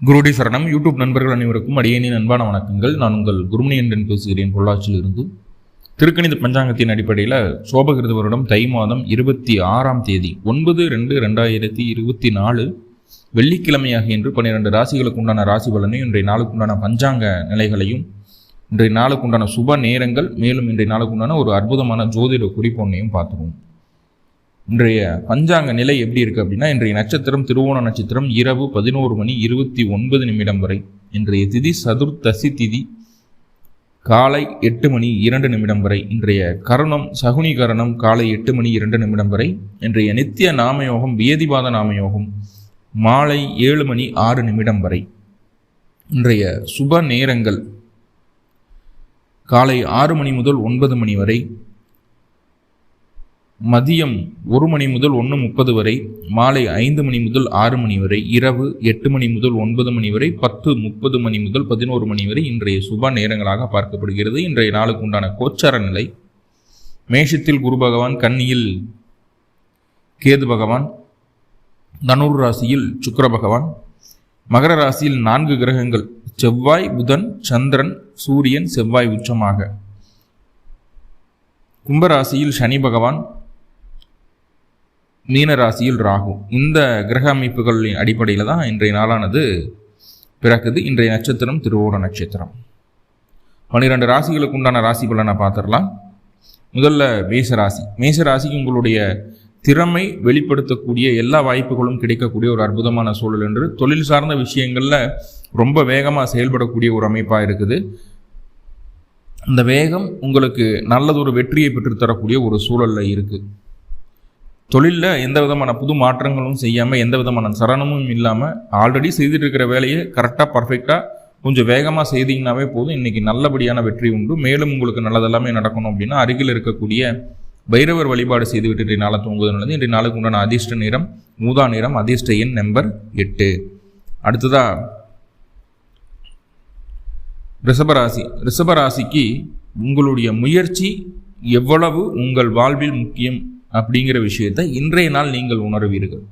குருடி சரணம். யூடியூப் நண்பர்கள் அனைவருக்கும் அடியேனின் அன்பான வணக்கங்கள். நான் உங்கள் குருமணி என்றன் பேசுகிறேன் பொள்ளாச்சியிலிருந்து. திருக்கணித பஞ்சாங்கத்தின் அடிப்படையில் சோபகிருத வருடம் தை மாதம் இருபத்தி ஆறாம் தேதி ஒன்பது ரெண்டு ரெண்டாயிரத்தி இருபத்தி நாலு வெள்ளிக்கிழமையாக இன்று பன்னிரெண்டு ராசிகளுக்கு உண்டான ராசி பலனையும் இன்றைய நாளுக்குண்டான பஞ்சாங்க நிலைகளையும் இன்றைய நாளுக்குண்டான சுப நேரங்கள் மேலும் இன்றைய நாளுக்குண்டான ஒரு அற்புதமான ஜோதிட குறிப்பொன்னையும் பார்த்துருவோம். இன்றைய பஞ்சாங்க நிலை எப்படி இருக்கு அப்படின்னா இன்றைய நட்சத்திரம் திருவோண நட்சத்திரம் இரவு பதினோரு மணி இருபத்தி ஒன்பது நிமிடம் வரை. இன்றைய திதி சதுர்த்தசி திதி காலை எட்டு மணி இரண்டு நிமிடம் வரை. இன்றைய கரணம் சகுனி கரணம் காலை எட்டு மணி இரண்டு நிமிடம் வரை. இன்றைய நித்திய நாமயோகம் வியதிபாத நாமயோகம் மாலை ஏழு மணி ஆறு நிமிடம் வரை. இன்றைய சுப நேரங்கள் காலை ஆறு மணி முதல் ஒன்பது மணி வரை. மதியம் ஒரு மணி முதல் ஒன்று முப்பது வரை மாலை ஐந்து மணி முதல் ஆறு மணி வரை இரவு எட்டு மணி முதல் ஒன்பது மணி வரை பத்து முப்பது மணி முதல் பதினோரு மணி வரை இன்றைய சுப நேரங்களாக பார்க்கப்படுகிறது. இன்றைய நாளுக்கு உண்டான கோச்சார நிலை மேஷத்தில் குரு பகவான் கன்னியில் கேது பகவான் தனுர் ராசியில் சுக்கர பகவான் மகர ராசியில் நான்கு கிரகங்கள் செவ்வாய் புதன் சந்திரன் சூரியன் செவ்வாய் உச்சமாக. கும்பராசியில் சனி பகவான் மீன ராசியில் ராகு. இந்த கிரக அமைப்புகளின் அடிப்படையில் தான் இன்றைய நாளானது பிறக்குது. இன்றைய நட்சத்திரம் திருவோண நட்சத்திரம். பன்னிரெண்டு ராசிகளுக்கு உண்டான ராசி பலனை பார்த்துடலாம். முதல்ல மேச ராசி மேச ராசிக்கு உங்களுடைய திறமை வெளிப்படுத்தக்கூடிய எல்லா வாய்ப்புகளும் கிடைக்கக்கூடிய ஒரு அற்புதமான சூழல் என்று தொழில் சார்ந்த விஷயங்களில் ரொம்ப வேகமாக செயல்படக்கூடிய ஒரு அமைப்பாக இருக்குது. அந்த வேகம் உங்களுக்கு நல்லதொரு வெற்றியை பெற்றுத்தரக்கூடிய ஒரு சூழலில் இருக்குது தொழிலில் எந்த விதமான புது மாற்றங்களும் செய்யாமல் எந்த விதமான சரணமும் இல்லாமல் ஆல்ரெடி செய்துட்டு இருக்கிற வேலையை கரெக்டாக பர்ஃபெக்டாக கொஞ்சம் வேகமாக செய்தீங்கன்னாவே போதும். இன்றைக்கி நல்லபடியான வெற்றி உண்டு. மேலும் உங்களுக்கு நல்லதெல்லாமே நடக்கணும் அப்படின்னா அருகில் இருக்கக்கூடிய பைரவர் வழிபாடு செய்து விட்டு இன்றைய நாளை தூங்குவது நல்லது இன்றைய நாளுக்கு உண்டான அதிர்ஷ்ட நிறம் மூதா நிறம் அதிர்ஷ்ட எண் நம்பர் எட்டு. அடுத்ததா ரிஷபராசி. ரிஷபராசிக்கு உங்களுடைய முயற்சி எவ்வளவு உங்கள் வாழ்வில் முக்கியம்? அப்படிங்கிற விஷயத்தை இன்றைய நாள் நீங்கள் உணர்வீர்கள்.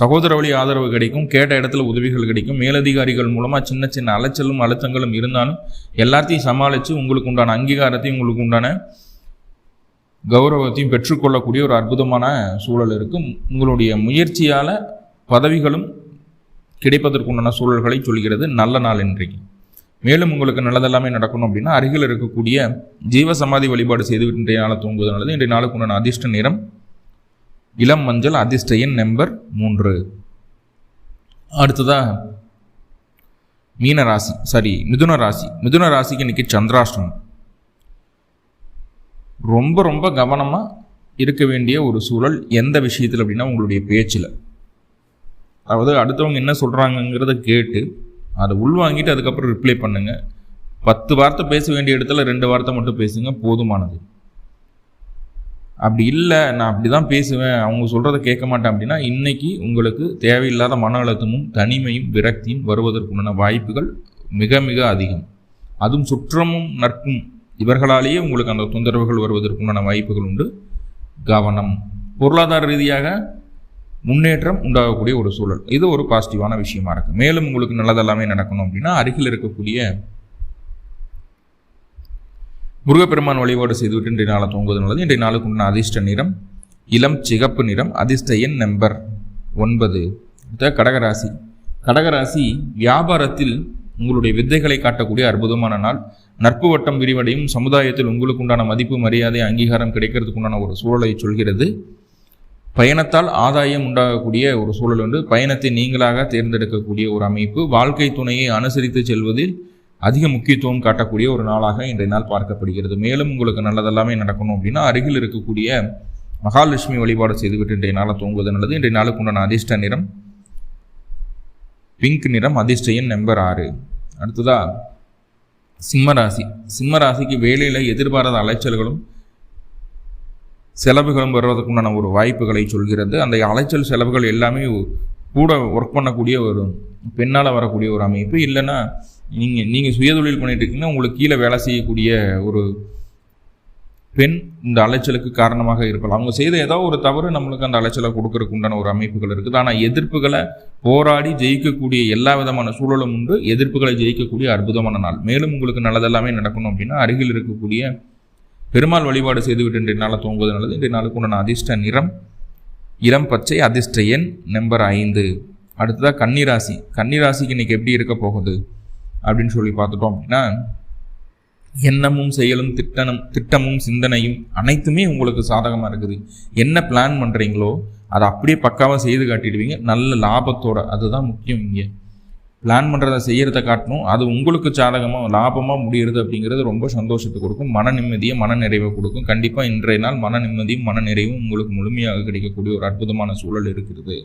சகோதர வழி ஆதரவு கிடைக்கும் கேட்ட இடத்துல உதவிகள் கிடைக்கும் மேலதிகாரிகள் மூலமாக சின்ன சின்ன அலைச்சலும் அழுத்தங்களும் இருந்தாலும் எல்லாத்தையும் சமாளித்து உங்களுக்கு உண்டான அங்கீகாரத்தையும் உங்களுக்கு உண்டான கௌரவத்தையும் பெற்றுக்கொள்ளக்கூடிய ஒரு அற்புதமான சூழல் இருக்கும் உங்களுடைய முயற்சியால் பதவிகளும் கிடைப்பதற்குண்டான சூழல்களை சொல்கிறது நல்ல நாள் இன்றைக்கு. மேலும் உங்களுக்கு நல்லதெல்லாமே நடக்கணும் அப்படின்னா அருகில் இருக்கக்கூடிய ஜீவ சமாதி வழிபாடு செய்து இன்றைய நாளை தூங்குவது நல்லது. இன்றைய நாளுக்கு உண்டான அதிர்ஷ்ட நிறம் இளம் மஞ்சள் அதிர்ஷ்ட எண் நம்பர் மூன்று. அடுத்ததாக மீன ராசி சாரி மிதுன ராசி. மிதுன ராசிக்கு இன்னைக்கு சந்திராஷ்டமம். ரொம்ப ரொம்ப கவனமாக இருக்க வேண்டிய ஒரு சூழல் எந்த விஷயத்தில் அப்படின்னா உங்களுடைய பேச்சில். அதாவது அடுத்தவங்க என்ன சொல்கிறாங்கங்கிறத கேட்டு அதை உள்வாங்கிட்டு அதுக்கப்புறம் ரிப்ளை பண்ணுங்கள் பத்து வார்த்தை பேச வேண்டிய இடத்துல ரெண்டு வார்த்தை மட்டும் பேசுங்க போதுமானது. அப்படி இல்லை நான் அப்படி தான் பேசுவேன் அவங்க சொல்கிறத கேட்க மாட்டேன் அப்படின்னா இன்றைக்கி உங்களுக்கு தேவையில்லாத மன அழுத்தமும் தனிமையும் விரக்தியும் வருவதற்குண்டான வாய்ப்புகள் மிக மிக அதிகம். அதுவும் சுற்றமும் நட்பும் இவர்களாலேயே உங்களுக்கு அந்த தொந்தரவுகள் வருவதற்குண்டான வாய்ப்புகள் உண்டு. கவனம். பொருளாதார ரீதியாக முன்னேற்றம் உண்டாகக்கூடிய ஒரு சூழல். இது ஒரு பாசிட்டிவான விஷயமா இருக்கு. மேலும் உங்களுக்கு நல்லதெல்லாமே நடக்கணும் அப்படின்னா அருகில் இருக்கக்கூடிய முருகப்பெருமான் வழிபாடு செய்துவிட்டு இன்றைய நாளை தூங்குவது நல்லது. இன்றைய நாளுக்கு உண்டான அதிர்ஷ்ட நிறம் இளம் சிகப்பு நிறம் அதிர்ஷ்ட எண் நம்பர் ஒன்பது. கடகராசி. கடகராசி வியாபாரத்தில் உங்களுடைய வித்தைகளை காட்டக்கூடிய அற்புதமான நாள். நட்பு வட்டம் விரிவடையும் சமுதாயத்தில் உங்களுக்கு உண்டான மதிப்பு மரியாதை அங்கீகாரம் கிடைக்கிறதுக்கு உண்டான ஒரு சூழலை சொல்கிறது. பயணத்தால் ஆதாயம் உண்டாகக்கூடிய ஒரு சூழல் உண்டு பயணத்தை நீங்களாக தேர்ந்தெடுக்கக்கூடிய ஒரு அமைப்பு. வாழ்க்கை துணையை அனுசரித்து செல்வதில் அதிக முக்கியத்துவம் காட்டக்கூடிய ஒரு நாளாக இன்றைய நாள் பார்க்கப்படுகிறது. மேலும் உங்களுக்கு நல்லதெல்லாமே நடக்கணும் அப்படின்னா அருகில் இருக்கக்கூடிய மகாலட்சுமி வழிபாடு செய்துவிட்டு இன்றைய நாளை தூங்குவது நல்லது. இன்றைய நாளுக்கு உண்டான அதிர்ஷ்ட நிறம் பிங்க் நிறம் அதிர்ஷ்ட எண் நம்பர் ஆறு. அடுத்ததா சிம்மராசி சிம்மராசிக்கு வேலையில் எதிர்பாராத அலைச்சல்களும் செலவுகளும் வருவதற்குண்டான ஒரு வாய்ப்புகளை சொல்கிறது. அந்த அலைச்சல் செலவுகள் எல்லாமே கூட ஒர்க் பண்ணக்கூடிய ஒரு பெண்ணால் வரக்கூடிய ஒரு அமைப்பு. இல்லைன்னா நீங்கள் நீங்கள் சுயதொழில் பண்ணிட்டு இருக்கீங்கன்னா உங்களுக்கு கீழே வேலை செய்யக்கூடிய ஒரு பெண் இந்த அலைச்சலுக்கு காரணமாக இருக்கலாம். அவங்க செய்த ஏதோ ஒரு தவறு நம்மளுக்கு அந்த அலைச்சலை கொடுக்கறதுக்கு உண்டான ஒரு அமைப்புகள் இருக்குது. ஆனால் எதிர்ப்புகளை போராடி ஜெயிக்கக்கூடிய எல்லா விதமான சூழலும் உண்டு. எதிர்ப்புகளை ஜெயிக்கக்கூடிய அற்புதமான நாள். மேலும் உங்களுக்கு நல்லதெல்லாமே நடக்கணும் அப்படின்னா அருகில் இருக்கக்கூடிய பெருமாள் வழிபாடு செய்துவிட்டு இன்றைய நாளை தூங்குவது நல்லது இன்றைய நாளுக்கு உண்டான அதிர்ஷ்ட நிறம் இளம் பச்சை அதிர்ஷ்ட எண் நம்பர் ஐந்து. அடுத்ததாக கன்னிராசி. கன்னிராசிக்கு இன்னைக்கு எப்படி இருக்க போகுது அப்படின்னு சொல்லி பார்த்துட்டோம் அப்படின்னா எண்ணமும் செயலும் திட்டமும் திட்டமும் சிந்தனையும் அனைத்துமே உங்களுக்கு சாதகமாக இருக்குது. என்ன பிளான் பண்ணுறீங்களோ அதை அப்படியே பக்காவாக செய்து காட்டிடுவீங்க. நல்ல லாபத்தோட அதுதான் முக்கியம் இங்கே. பிளான் பண்ணுறதை செய்கிறத காட்டணும். அது உங்களுக்கு சாதகமாக லாபமாக முடிகிறது அப்படிங்கிறது ரொம்ப சந்தோஷத்தை கொடுக்கும். மன நிம்மதியை மன நிறைவை கொடுக்கும். கண்டிப்பாக இன்றைய நாள் மன நிம்மதியும் மன நிறைவும் உங்களுக்கு முழுமையாக கிடைக்கக்கூடிய ஒரு அற்புதமான சூழல் இருக்கிறது.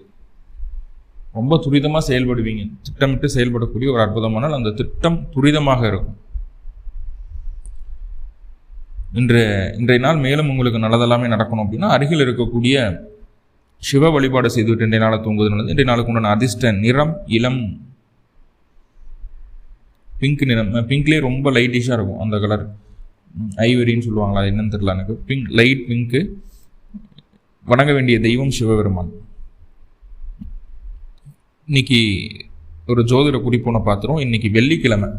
ரொம்ப துரிதமாக செயல்படுவீங்க. திட்டமிட்டு செயல்படக்கூடிய ஒரு அற்புதமான அந்த திட்டம் துரிதமாக இருக்கும். இன்று இன்றைய நாள் மேலும் உங்களுக்கு நல்லதெல்லாமே நடக்கணும் அப்படின்னா அருகில் இருக்கக்கூடிய சிவ வழிபாடு செய்துவிட்டு இன்றைய நாளை தூங்குவது நல்லது இன்றைய நாளுக்கு உண்டான அதிர்ஷ்ட நிறம் இளம் பிங்க் நிறம். பிங்க்லேயே ரொம்ப லைட்டிஷாக இருக்கும் அந்த கலர் ஐவரின்னு சொல்லுவாங்களா அது என்னன்னு தெரியல எனக்கு. பிங்க் லைட் பிங்க்கு வணங்க வேண்டிய தெய்வம் சிவபெருமான். இன்னைக்கு ஒரு ஜோதிட குறிப்பொன்று பார்த்துருவோம் இன்னைக்கு வெள்ளிக்கிழமை.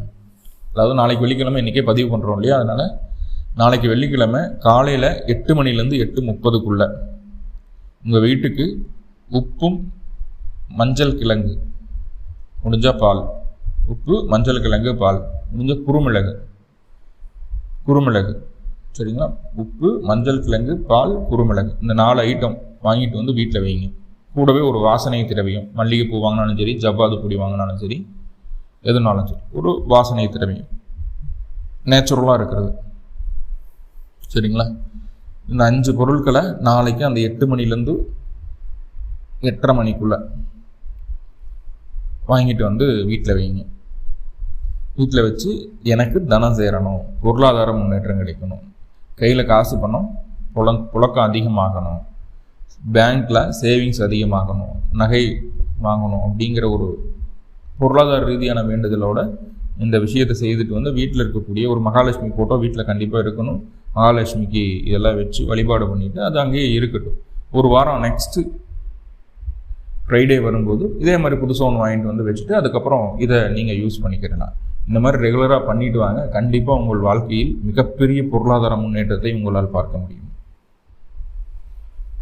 அதாவது நாளைக்கு வெள்ளிக்கிழமை இன்றைக்கே பதிவு பண்ணுறோம் இல்லையா? அதனால் நாளைக்கு வெள்ளிக்கிழமை காலையில் எட்டு மணிலேருந்து எட்டு முப்பதுக்குள்ளே உங்கள் வீட்டுக்கு உப்பும் மஞ்சள் கிழங்கு. முடிஞ்சால் பால். உப்பு மஞ்சள் கிழங்கு பால். முடிஞ்ச குறுமிளகு குறுமிளகு சரிங்களா? உப்பு மஞ்சள் கிழங்கு பால் குறுமிளகு இந்த நாலு ஐட்டம் வாங்கிட்டு வந்து வீட்டில் வைங்க. கூடவே ஒரு வாசனை திரவியம். மல்லிகைப்பூ வாங்கினாலும் சரி ஜவ்வாது பொடி வாங்கினாலும் சரி எதுனாலும் சரி ஒரு வாசனை திரவியம். நேச்சுரலாக இருக்கிறது. சரிங்களா? இந்த அஞ்சு பொருட்களை நாளைக்கு அந்த எட்டு மணிலேருந்து எட்டரை மணிக்குள்ளே வாங்கிட்டு வந்து வீட்டில் வைங்க. வீட்டில் வச்சு எனக்கு தனம் சேரணும் பொருளாதார முன்னேற்றம் கிடைக்கணும். கையில் காசு பணம் புல புழக்கம் அதிகமாகணும். பேங்க்கில் சேவிங்ஸ் அதிகமாகணும் நகை வாங்கணும் அப்படிங்கிற ஒரு பொருளாதார ரீதியான வேண்டுதலோட இந்த விஷயத்தை செய்துட்டு வந்து வீட்டில் இருக்கக்கூடிய ஒரு மகாலட்சுமி ஃபோட்டோ வீட்டில் கண்டிப்பாக இருக்கணும். மகாலட்சுமிக்கு இதெல்லாம் வச்சு வழிபாடு பண்ணிவிட்டு அது அங்கேயே இருக்கட்டும். ஒரு வாரம் நெக்ஸ்ட்டு ஃப்ரைடே வரும்போது இதே மாதிரி புதுசாக ஒன்று வாங்கிட்டு வந்து வச்சுட்டு அதுக்கப்புறம் இதை நீங்கள் யூஸ் பண்ணிக்கிறேன்னா இந்த மாதிரி ரெகுலராக பண்ணிட்டு வாங்க. கண்டிப்பாக உங்கள் வாழ்க்கையில் மிகப்பெரிய பொருளாதார முன்னேற்றத்தை உங்களால் பார்க்க முடியும்.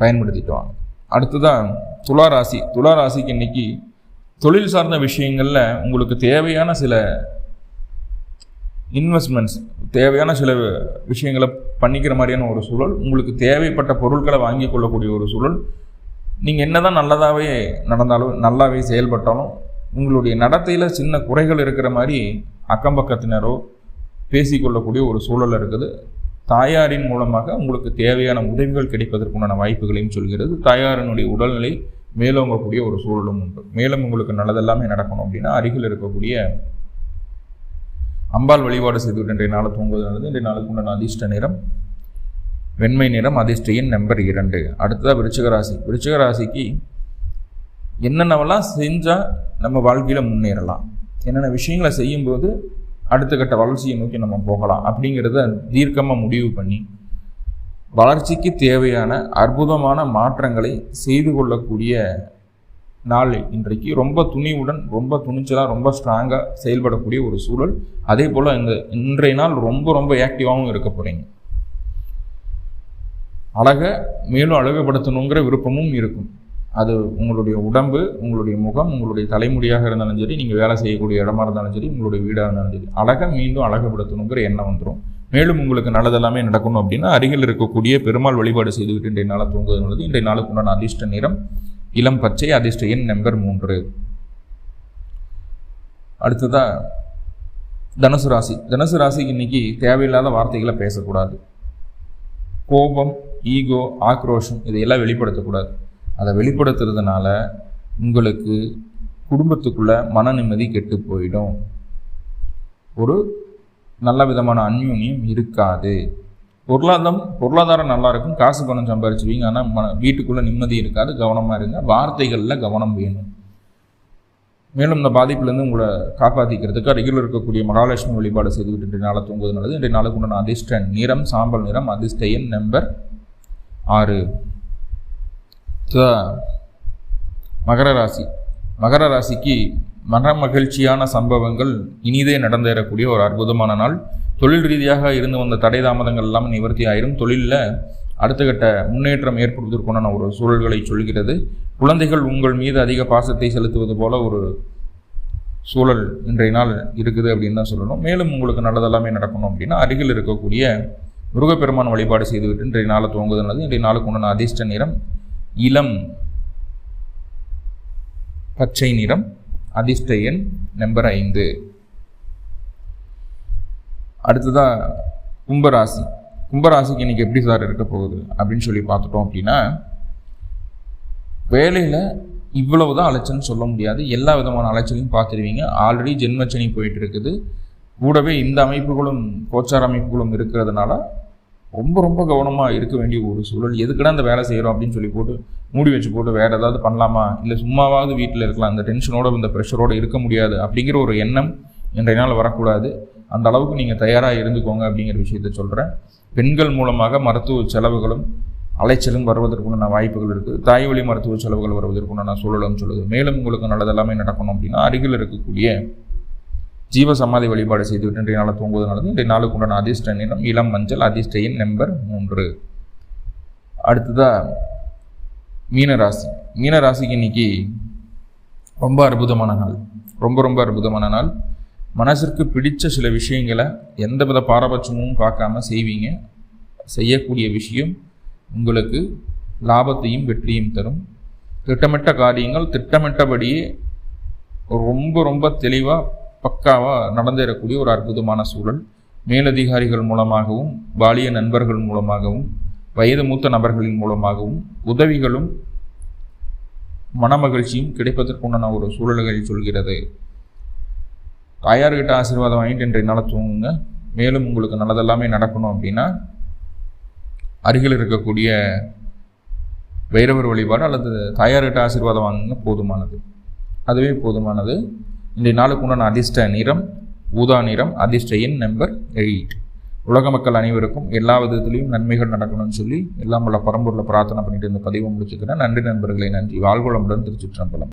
பயன்படுத்திட்டு வாங்க. அடுத்ததான் துளாராசி ராசி. இன்னைக்கு தொழில் சார்ந்த விஷயங்களில் உங்களுக்கு தேவையான சில இன்வெஸ்ட்மெண்ட்ஸ் தேவையான சில விஷயங்களை பண்ணிக்கிற மாதிரியான ஒரு சூழல் உங்களுக்கு தேவைப்பட்ட பொருட்களை வாங்கி கொள்ளக்கூடிய ஒரு சூழல். நீங்கள் என்ன தான் நல்லதாகவே நடந்தாலும் நல்லாவே செயல்பட்டாலும் உங்களுடைய நடத்தையில் சின்ன குறைகள் இருக்கிற மாதிரி அக்கம் பக்கத்தினரோ பேசிக்கொள்ளக்கூடிய ஒரு சூழல் இருக்குது. தாயாரின் மூலமாக உங்களுக்கு தேவையான உதவிகள் கிடைப்பதற்குண்டான வாய்ப்புகளையும் சொல்கிறது. தாயாரினுடைய உடல்நிலை மேலோங்கக்கூடிய ஒரு சூழலும் உண்டு. மேலும் உங்களுக்கு நல்லதெல்லாமே நடக்கணும் அப்படின்னா அருகில் இருக்கக்கூடிய அம்பாள் வழிபாடு செய்துவிட்டு இன்றைய நாளை தூங்குவது நல்லது இன்றைய நாளுக்கு உண்டான அதிர்ஷ்ட நிறம் வெண்மை நிறம் அதிர்ஷ்டையின் நம்பர் இரண்டு. அடுத்ததாக விருச்சிக ராசி. விருச்சிக ராசிக்கு என்னென்னவெல்லாம் செஞ்சால் நம்ம வாழ்க்கையில் முன்னேறலாம்? என்னென்ன விஷயங்களை செய்யும்போது அடுத்த கட்ட வளர்ச்சியை நோக்கி நம்ம போகலாம்? அப்படிங்கிறத தீர்க்கமாக முடிவு பண்ணி வளர்ச்சிக்கு தேவையான அற்புதமான மாற்றங்களை செய்து கொள்ளக்கூடிய நாள் இன்றைக்கு. ரொம்ப துணிவுடன் ரொம்ப துணிச்சலாக ரொம்ப ஸ்ட்ராங்காக செயல்படக்கூடிய ஒரு சூழல். அதே போல் இந்த இன்றைய நாள் ரொம்ப ரொம்ப ஆக்டிவாகவும் இருக்க போகிறீங்க அழகை மேலும் அழகுபடுத்தணுங்கிற விருப்பமும் இருக்கும். அது உங்களுடைய உடம்பு உங்களுடைய முகம் உங்களுடைய தலைமுடியாக இருந்தாலும் சரி நீங்கள் வேலை செய்யக்கூடிய இடமா இருந்தாலும் சரி உங்களுடைய வீடாக இருந்தாலும் சரி அழகை மீண்டும் அழகுபடுத்தணுங்கிற எண்ணம் வந்துடும் மேலும் உங்களுக்கு நல்லதெல்லாமே நடக்கணும் அப்படின்னா அருகில் இருக்கக்கூடிய பெருமாள் வழிபாடு செய்துவிட்டு இன்றைய நாளை தூங்குவது நல்லது. இன்றைய நாளுக்கு உண்டான அதிர்ஷ்ட நிறம் இளம் பச்சை அதிர்ஷ்ட எண் நம்பர் மூன்று. அடுத்ததாக தனுசு ராசி. தனுசு ராசிக்கு இன்னைக்கு தேவையில்லாத வார்த்தைகளை பேசக்கூடாது. கோபம் ஈகோ ஆக்ரோஷம் இதையெல்லாம் வெளிப்படுத்தக்கூடாது. அதை வெளிப்படுத்துறதுனால உங்களுக்கு குடும்பத்துக்குள்ளே மன நிம்மதி கெட்டு போயிடும். ஒரு நல்ல விதமான அந்யூன்யம் இருக்காது. பொருளாதாரம் பொருளாதாரம் நல்லா இருக்கும். காசு பணம் சம்பாரிச்சுவீங்க. ஆனால் மன வீட்டுக்குள்ளே நிம்மதி இருக்காது. கவனமாக இருங்க. வார்த்தைகளில் கவனம் வேணும். மேலும் இந்த பாதிப்புலேருந்து உங்களை காப்பாற்றிக்கிறதுக்கு அருகில் இருக்கக்கூடிய மகாலட்சுமி வழிபாடு செய்துவிட்டு இன்றைய நாளை தூங்குவது நல்லது. இன்றைய நாளுக்கு உண்டான அதிர்ஷ்ட நிறம் சாம்பல் நிறம் அதிர்ஷ்ட எண் நம்பர் ஆறு. மகர ராசி. மகர ராசிக்கு மன மகிழ்ச்சியான சம்பவங்கள் இனிதே நடந்தேறக்கூடிய ஒரு அற்புதமான நாள். தொழில் ரீதியாக இருந்து வந்த தடை தாமதங்கள் எல்லாம் நிவர்த்தி ஆயிரும். தொழிலில் அடுத்த கட்ட முன்னேற்றம் ஏற்படுவதற்குண்டான ஒரு சூழல்களை சொல்கிறது. குழந்தைகள் உங்கள் மீது அதிக பாசத்தை செலுத்துவது போல ஒரு சூழல் இன்றைய நாள் இருக்குது அப்படின்னு தான் சொல்லணும். மேலும் உங்களுக்கு நல்லதெல்லாமே நடக்கணும் அப்படின்னா அருகில் இருக்கக்கூடிய முருகப்பெருமான் வழிபாடு செய்துவிட்டு இன்றைய நாளை துவங்குவது நல்லது. இன்றைய நாளுக்கு உண்டான அதிர்ஷ்ட நிறம் இளம் பச்சை நிறம் அதிர்ஷ்ட எண் நம்பர் ஐந்து. அடுத்ததாக கும்பராசி. கும்பராசிக்கு இன்னைக்கு எப்படி சார் இருக்க போகுது அப்படின்னு சொல்லி பார்த்துட்டோம் அப்படின்னா வேலையில் இவ்வளவு தான் அலைச்சல்னு சொல்ல முடியாது. எல்லா விதமான அலைச்சலையும் பார்த்துருவீங்க. ஆல்ரெடி ஜென்மச்சனி போயிட்டு இருக்குது. கூடவே இந்த அமைப்புகளும் கோச்சார அமைப்புகளும் இருக்கிறதுனால ரொம்ப ரொம்ப கவனமாக இருக்க வேண்டிய ஒரு சூழல். எதுக்கடா இந்த வேலை செய்கிறோம் அப்படின்னு சொல்லி போட்டு மூடி வச்சு போட்டு வேறு ஏதாவது பண்ணலாமா? இல்லை சும்மாவாவது வீட்டில் இருக்கலாம். அந்த டென்ஷனோட இந்த ப்ரெஷரோடு இருக்க முடியாது. அப்படிங்கிற ஒரு எண்ணம் இன்றைய நாள் வரக்கூடாது. அந்த அளவுக்கு நீங்கள் தயாராக இருந்துக்கோங்க அப்படிங்கிற விஷயத்த சொல்கிறேன் பெண்கள் மூலமாக மருத்துவ செலவுகளும் அலைச்சலும் வருவதற்குண்டான வாய்ப்புகள் இருக்குது தாய் வழி மருத்துவ செலவுகள் வருவதற்குண்டான சூழலும் சொல்லுது. மேலும் உங்களுக்கு நல்லதெல்லாமே நடக்கணும் அப்படின்னா அருகில் இருக்கக்கூடிய ஜீவ சமாதி வழிபாடு செய்துவிட்டு இன்றைய நாள் தூங்குவது நல்லது இன்றைய நாளுக்கு உண்டான அதிர்ஷ்ட நிறம் இளம் மஞ்சள் அதிர்ஷ்ட எண் நம்பர் மூன்று. அடுத்ததா மீனராசி. மீனராசிக்கு இன்னைக்கு ரொம்ப அற்புதமான நாள். ரொம்ப ரொம்ப அற்புதமான நாள். மனசிற்கு பிடித்த சில விஷயங்களை எந்த வித பாரபட்சமும் பார்க்காம செய்வீங்க. செய்யக்கூடிய விஷயம் உங்களுக்கு லாபத்தையும் வெற்றியும் தரும். திட்டமிட்ட காரியங்கள் திட்டமிட்டபடியே ரொம்ப ரொம்ப தெளிவாக பக்காவாக நடந்தேறக்கூடிய ஒரு அற்புதமான சூழல். மேலதிகாரிகள் மூலமாகவும் பாலிய நண்பர்கள் மூலமாகவும் வயது மூத்த நபர்களின் மூலமாகவும் உதவிகளும் மனமகிழ்ச்சியும் கிடைப்பதற்குண்டான ஒரு சூழல்களை சொல்கிறது. தாயார்கிட்ட ஆசீர்வாதம் வாங்கிட்டு இன்றைய நாள் தூங்குங்க. மேலும் உங்களுக்கு நல்லதெல்லாமே நடக்கணும் அப்படின்னா அருகில் இருக்கக்கூடிய வைரவர் வழிபாடு அல்லது தாயார்கிட்ட ஆசீர்வாதம் வாங்குங்க. போதுமானது. அதுவே போதுமானது. இன்றைய நாளுக்கு உண்டான அதிர்ஷ்ட நிறம் ஊதா நிறம் அதிர்ஷ்ட எண் நம்பர் எயிட் உலக மக்கள் அனைவருக்கும் எல்லா விதத்திலையும் நன்மைகள் நடக்கணும்னு சொல்லி எல்லாம் உள்ள பரம்பூரில் பிரார்த்தனை பண்ணிட்டு இந்த பதிவை முடிச்சுக்கிறேன். நன்றி நண்பர்களை நன்றி. வாழ்வளமுடன் திருச்சிற்றம்பலம்.